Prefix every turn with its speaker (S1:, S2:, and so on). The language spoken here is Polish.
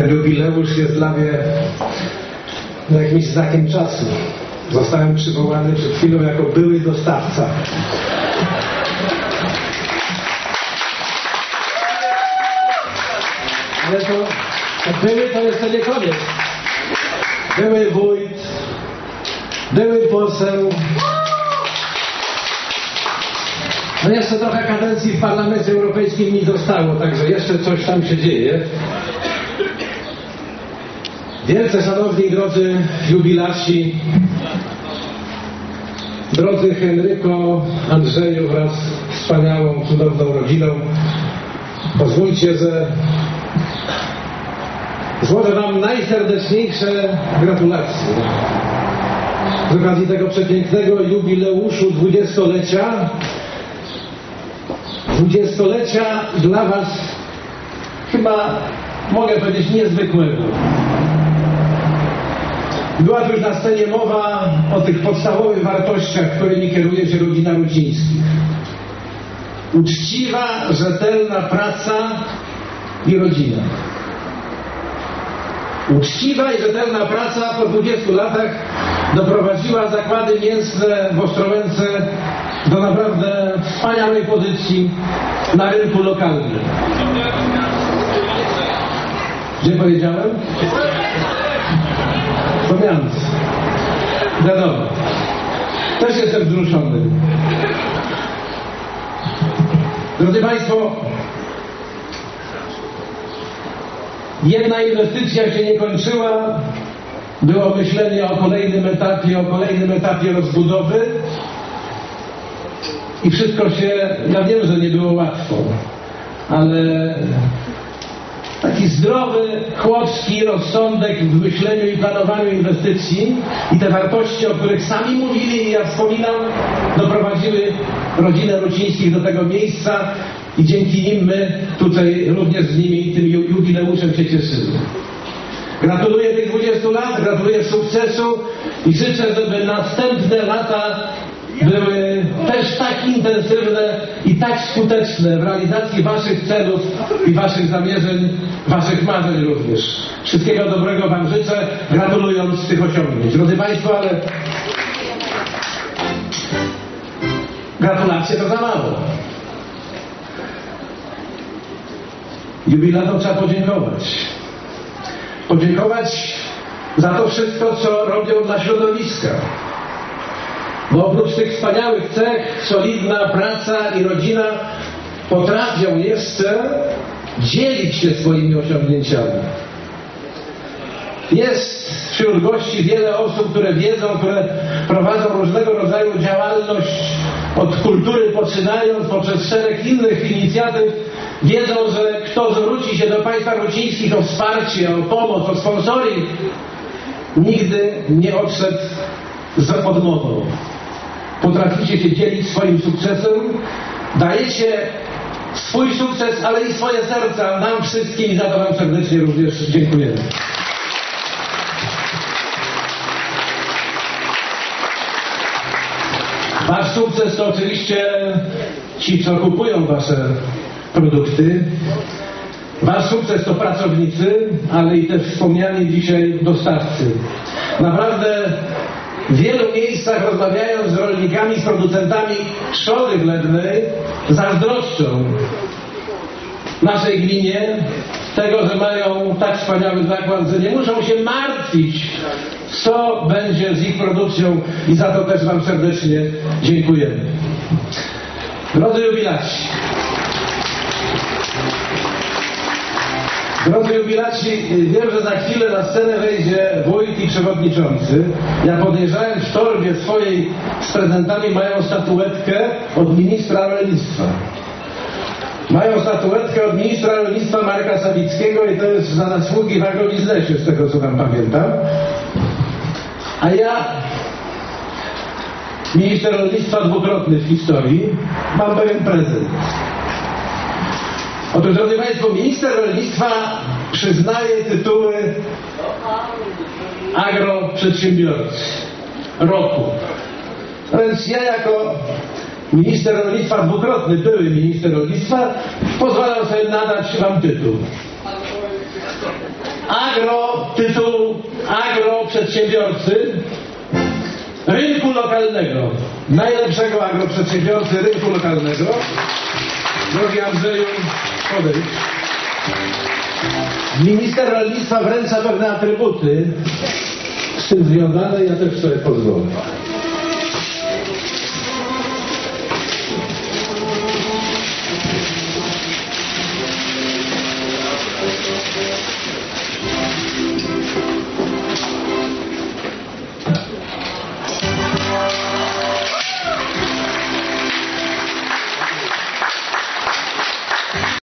S1: Ten jubileusz jest dla mnie no, jakimś znakiem czasu. Zostałem przywołany przed chwilą jako były dostawca. Ale to, to były to jeszcze nie koniec. Były wójt, były poseł. No jeszcze trochę kadencji w Parlamencie Europejskim mi zostało, także jeszcze coś tam się dzieje. Wielce szanowni drodzy jubilaci, drodzy Henryko, Andrzeju wraz z wspaniałą, cudowną rodziną, pozwólcie, że złożę Wam najserdeczniejsze gratulacje z okazji tego przepięknego jubileuszu dwudziestolecia. Dwudziestolecia dla Was chyba mogę powiedzieć niezwykłego. Była tu już na scenie mowa o tych podstawowych wartościach, którymi kieruje się rodzina Rucińskich. Uczciwa, rzetelna praca i rodzina. Uczciwa i rzetelna praca po 20 latach doprowadziła zakłady mięsne w Ostrołęce do naprawdę wspaniałej pozycji na rynku lokalnym. Gdzie powiedziałem? Pomiance. Wiadomo. Też jestem wzruszony. Drodzy Państwo, jedna inwestycja się nie kończyła. Było myślenie o kolejnym etapie, o kolejnym etapie rozbudowy. I wszystko się, ja wiem, że nie było łatwo, ale taki zdrowy, chłopski rozsądek w myśleniu i planowaniu inwestycji i te wartości, o których sami mówili i ja wspominam, doprowadziły rodzinę Rucińskich do tego miejsca i dzięki nim my tutaj również z nimi tym ju- jubileuszem się cieszymy. Gratuluję tych 20 lat, gratuluję sukcesu i życzę, żeby następne lata były też tak intensywne i tak skuteczne w realizacji Waszych celów i Waszych zamierzeń, Waszych marzeń również. Wszystkiego dobrego Wam życzę, gratulując tych osiągnięć. Drodzy Państwo, ale gratulacje to za mało. Jubilatom trzeba podziękować. Podziękować za to wszystko, co robią dla środowiska. Bo oprócz tych wspaniałych cech, solidna praca i rodzina potrafią jeszcze dzielić się swoimi osiągnięciami. Jest wśród gości wiele osób, które wiedzą, które prowadzą różnego rodzaju działalność od kultury poczynając poprzez szereg innych inicjatyw. Wiedzą, że kto zwróci się do państwa rucińskich o wsparcie, o pomoc, o sponsoring, nigdy nie odszedł z odmową. Potraficie się dzielić swoim sukcesem, dajecie swój sukces, ale i swoje serca nam wszystkim i za to Wam serdecznie również dziękujemy. Wasz sukces to oczywiście ci, co kupują Wasze produkty. Wasz sukces to pracownicy, ale i też wspomniani dzisiaj dostawcy. Naprawdę w wielu miejscach rozmawiając z rolnikami, z producentami trzody glebnej zazdroszczą naszej gminie tego, że mają tak wspaniały zakład, że nie muszą się martwić, co będzie z ich produkcją i za to też Wam serdecznie dziękujemy. Drodzy jubilaci, Drodzy jubilaci, wiem, że za chwilę na scenę wejdzie wójt i przewodniczący. Ja podejrzałem w torbie swojej z prezentami mają statuetkę od ministra rolnictwa. Mają statuetkę od ministra rolnictwa Marka Sawickiego i to jest za zasługi w agrobiznesie, z tego co tam pamiętam. A ja, minister rolnictwa dwukrotny w historii, mam pewien prezent. Otóż, drodzy Państwo, minister rolnictwa przyznaje tytuły agroprzedsiębiorcy roku. No więc ja jako minister rolnictwa, dwukrotny były minister rolnictwa, pozwalam sobie nadać Wam tytuł. agro, tytuł agroprzedsiębiorcy rynku lokalnego. Najlepszego agroprzedsiębiorcy rynku lokalnego. Drogi Andrzeju, Minister rolnictwa wręcza pewne atrybuty z tym związane, ja też sobie pozwolę.